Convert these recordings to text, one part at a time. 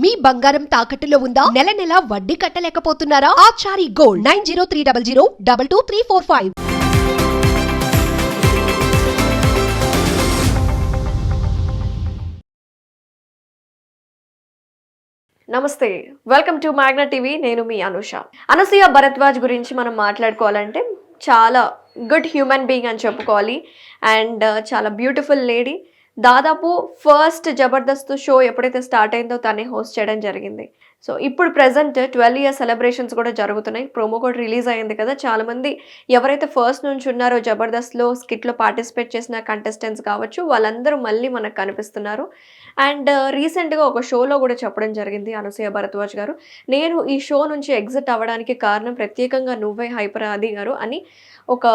మీ బంగారం తాకట్టులో ఉందా? నెల నెల వడ్డీ కట్టలేకపోతున్నారా? Achari gold nine zero three double zero double two three four five. నమస్తే. వెల్కమ్ టు మ్యాగ్నా టీవీ నేను మీ అనుష. అనసూయ భరద్వాజ్ గురించి మనం మాట్లాడుకోవాలంటే చాలా గుడ్ హ్యూమన్ బీయింగ్ అని చెప్పుకోవాలి. అండ్ uh, చాలా బ్యూటిఫుల్ లేడీ దాదాపు ఫస్ట్ జబర్దస్త్ షో ఎప్పుడైతే స్టార్ట్ అయిందో తనే హోస్ట్ చేయడం జరిగింది. సో ఇప్పుడు ప్రజెంట్ ట్వెల్వ్ ఇయర్ సెలబ్రేషన్స్ కూడా జరుగుతున్నాయి. ప్రోమో కూడా రిలీజ్ అయింది కదా. చాలామంది ఎవరైతే ఫస్ట్ నుంచి ఉన్నారో జబర్దస్త్లో స్కిట్లో పార్టిసిపేట్ చేసిన కంటెస్టెంట్స్ కావచ్చు వాళ్ళందరూ మళ్ళీ మనకు కనిపిస్తున్నారు. అండ్ రీసెంట్గా uh, ఒక షోలో కూడా చెప్పడం జరిగింది అనసూయ భరద్వాజ్ గారు. నేను ఈ షో నుంచి ఎగ్జిట్ అవ్వడానికి కారణం ప్రత్యేకంగా నువ్వే హైపర్ ఆది గారు అని ఒక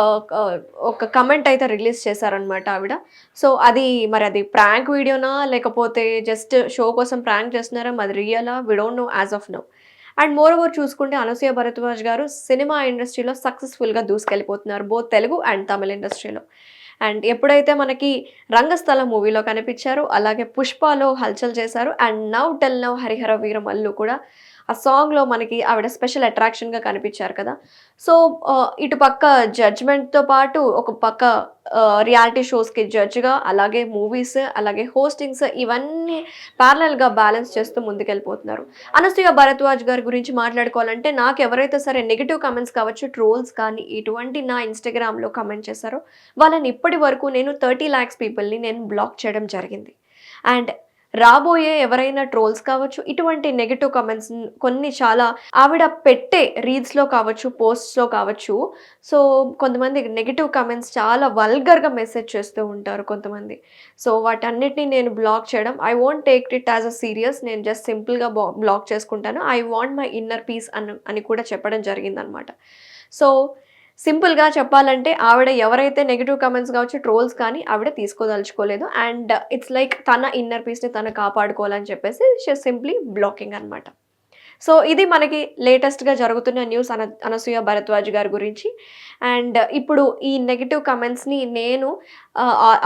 ఒక కమెంట్ అయితే రిలీజ్ చేశారనమాట ఆవిడ. సో అది మరి అది ప్రాంక్ వీడియోనా? లేకపోతే జస్ట్ షో కోసం ప్రాంక్ చేస్తున్నారా? అది రియలా? We don't know as of now and moreover చూసుకుంటే అనసూయ భరద్వాజ్ గారు సినిమా ఇండస్ట్రీలో సక్సెస్ఫుల్గా దూసుకెళ్ళిపోతున్నారు బోత్ తెలుగు అండ్ తమిళ ఇండస్ట్రీలో. అండ్ ఎప్పుడైతే మనకి రంగస్థల మూవీలో కనిపించారు అలాగే పుష్పలో హల్చల్ చేశారు. And now till now Harihara Veeramallu కూడా ఆ సాంగ్లో మనకి ఆవిడ స్పెషల్ అట్రాక్షన్గా కనిపించారు కదా. సో uh, ఇటు పక్క జడ్జ్మెంట్తో పాటు ఒక పక్క రియాలిటీ షోస్కి జడ్జ్గా అలాగే మూవీస్ అలాగే హోస్టింగ్స్ ఇవన్నీ ప్యారలల్గా బ్యాలెన్స్ చేస్తూ ముందుకెళ్ళిపోతున్నారు. అనసూయ భరద్వాజ్ గారి గురించి మాట్లాడుకోవాలంటే నాకు ఎవరైతే సరే నెగిటివ్ కమెంట్స్ కావచ్చు ట్రోల్స్ కానీ ఇటువంటి నా ఇన్స్టాగ్రామ్లో కమెంట్ చేశారో వాళ్ళని ఇప్పటి వరకు నేను థర్టీ ల్యాక్స్ పీపుల్ని నేను బ్లాక్ చేయడం జరిగింది. అండ్ రాబోయే ఎవరైనా ట్రోల్స్ కావచ్చు ఇటువంటి నెగిటివ్ కమెంట్స్ కొన్ని చాలా ఆవిడ పెట్టే రీల్స్లో కావచ్చు పోస్ట్స్లో కావచ్చు. సో కొంతమంది నెగిటివ్ కమెంట్స్ చాలా వల్గర్గా మెసేజ్ చేస్తూ ఉంటారు కొంతమంది. సో వాటన్నిటిని నేను బ్లాక్ చేయడం I want take it as a serious నేను జస్ట్ సింపుల్గా బ్లాక్ చేసుకుంటాను. I want my inner peace అని అని కూడా చెప్పడం జరిగిందనమాట. సో సింపుల్గా చెప్పాలంటే ఆవిడ ఎవరైతే నెగిటివ్ కమెంట్స్ కావచ్చు ట్రోల్స్ కానీ ఆవిడ తీసుకోదలుచుకోలేదు. అండ్ ఇట్స్ లైక్ తన ఇన్నర్ పీస్ని తను కాపాడుకోవాలని చెప్పేసి షీ సింప్లీ బ్లాకింగ్ అనమాట సో ఇది మనకి లేటెస్ట్గా జరుగుతున్న న్యూస్ అన అనసూయ భరద్వాజ్ గారి గురించి. అండ్ ఇప్పుడు ఈ నెగిటివ్ కమెంట్స్ని నేను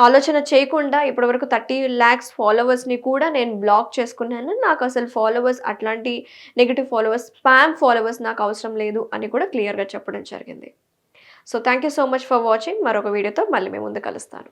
ఆలోచన చేయకుండా ఇప్పటివరకు థర్టీ ల్యాక్స్ ఫాలోవర్స్ని కూడా నేను బ్లాక్ చేసుకున్నాను. నాకు అసలు ఫాలోవర్స్ అట్లాంటి నెగిటివ్ ఫాలోవర్స్ స్పామ్ ఫాలోవర్స్ నాకు అవసరం లేదు అని కూడా క్లియర్గా చెప్పడం జరిగింది. So thank you so much for watching మరొక వీడియోతో మళ్ళీ మేము ముందు కలుస్తాను.